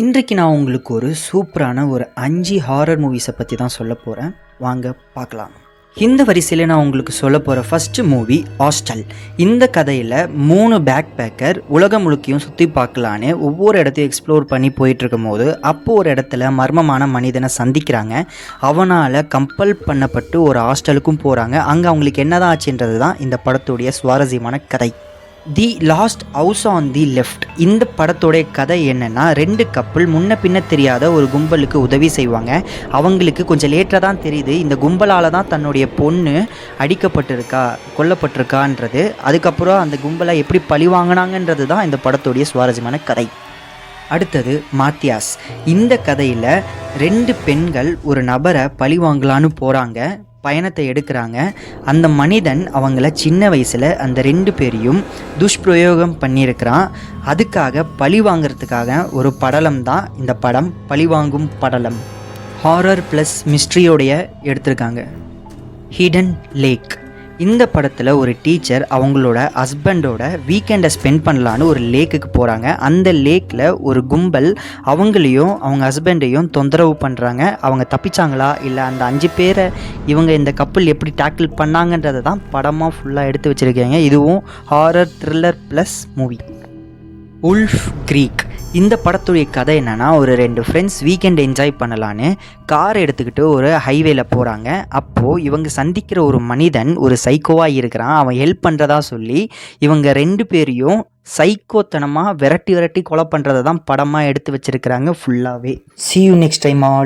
இன்றைக்கு நான் உங்களுக்கு ஒரு சூப்பரான ஒரு அஞ்சு ஹாரர் மூவிஸை பற்றி தான் சொல்ல போகிறேன் வாங்க பார்க்கலாம். இந்த வரிசையில் நான் உங்களுக்கு சொல்ல போகிற ஃபஸ்ட்டு மூவி ஹாஸ்டல் இந்த கதையில் மூணு பேக் பேக்கர் உலகம் முழுக்கையும் சுற்றி பார்க்கலான்னு ஒவ்வொரு இடத்தையும் எக்ஸ்ப்ளோர் பண்ணி போயிட்டுருக்கும் போது அப்போது ஒரு இடத்துல மர்மமான மனிதனை சந்திக்கிறாங்க. அவனால் கம்பல் பண்ணப்பட்டு ஒரு ஹாஸ்டலுக்கும் போகிறாங்க அங்கே அவங்களுக்கு என்னதான் ஆச்சுன்றது தான் இந்த படத்துடைய சுவாரஸ்யமான கதை. The last house on the left இந்த படத்தோடைய கதை என்னென்னா ரெண்டு கப்பல் முன்ன பின்ன தெரியாத ஒரு கும்பலுக்கு உதவி செய்வாங்க. அவங்களுக்கு கொஞ்சம் லேட்டாக தான் தெரியுது. இந்த கும்பலால் தான் தன்னுடைய பொண்ணு அடிக்கப்பட்டிருக்கா கொல்லப்பட்டிருக்கான்றது. அதுக்கப்புறம் அந்த கும்பலை எப்படி பழி வாங்கினாங்கன்றது தான் இந்த படத்துடைய சுவாரஸ்யமான கதை. அடுத்தது மாத்தியாஸ். இந்த கதையில் ரெண்டு பெண்கள் ஒரு நபரை பழி வாங்கலான்னு போகிறாங்க பயணத்தை எடுக்கிறாங்க. அந்த மனிதன் அவங்கள சின்ன வயசில் அந்த ரெண்டு பேரையும் துஷ்பிரயோகம் பண்ணியிருக்கிறான். அதுக்காக பழி வாங்குறதுக்காக ஒரு படலம் தான் இந்த படம் பழிவாங்கும் படலம். ஹாரர் ப்ளஸ் மிஸ்ட்ரியோடைய எடுத்திருக்காங்க. ஹிடன் லேக் இந்த படத்தில் ஒரு டீச்சர் அவங்களோட ஹஸ்பண்டோட வீக்கெண்டை ஸ்பெண்ட் பண்ணலான்னு ஒரு லேக்குக்கு போகிறாங்க அந்த லேக்கில் ஒரு கும்பல் அவங்களையும் அவங்க ஹஸ்பண்டையும் தொந்தரவு பண்ணுறாங்க அவங்க தப்பிச்சாங்களா? இல்லை அந்த அஞ்சு பேரை இவங்க இந்த கப்பல் எப்படி டேக்கிள் பண்ணாங்கன்றதை தான் படமாக ஃபுல்லாக எடுத்து வச்சுருக்காங்க. இதுவும் horror thriller plus movie wolf creek இந்த படத்துடைய கதை என்னென்னா ஒரு ரெண்டு ஃப்ரெண்ட்ஸ் வீக்கெண்ட் என்ஜாய் பண்ணலான்னு கார் எடுத்துக்கிட்டு ஒரு ஹைவேல போகிறாங்க அப்போது இவங்க சந்திக்கிற ஒரு மனிதன் ஒரு சைக்கோவாக இருக்கிறான். அவன் ஹெல்ப் பண்ணுறதா சொல்லி இவங்க ரெண்டு பேரையும் சைக்கோத்தனமாக விரட்டி விரட்டி கொலை பண்ணுறதை தான் படமாக எடுத்து வச்சிருக்கிறாங்க ஃபுல்லாகவே see you next time all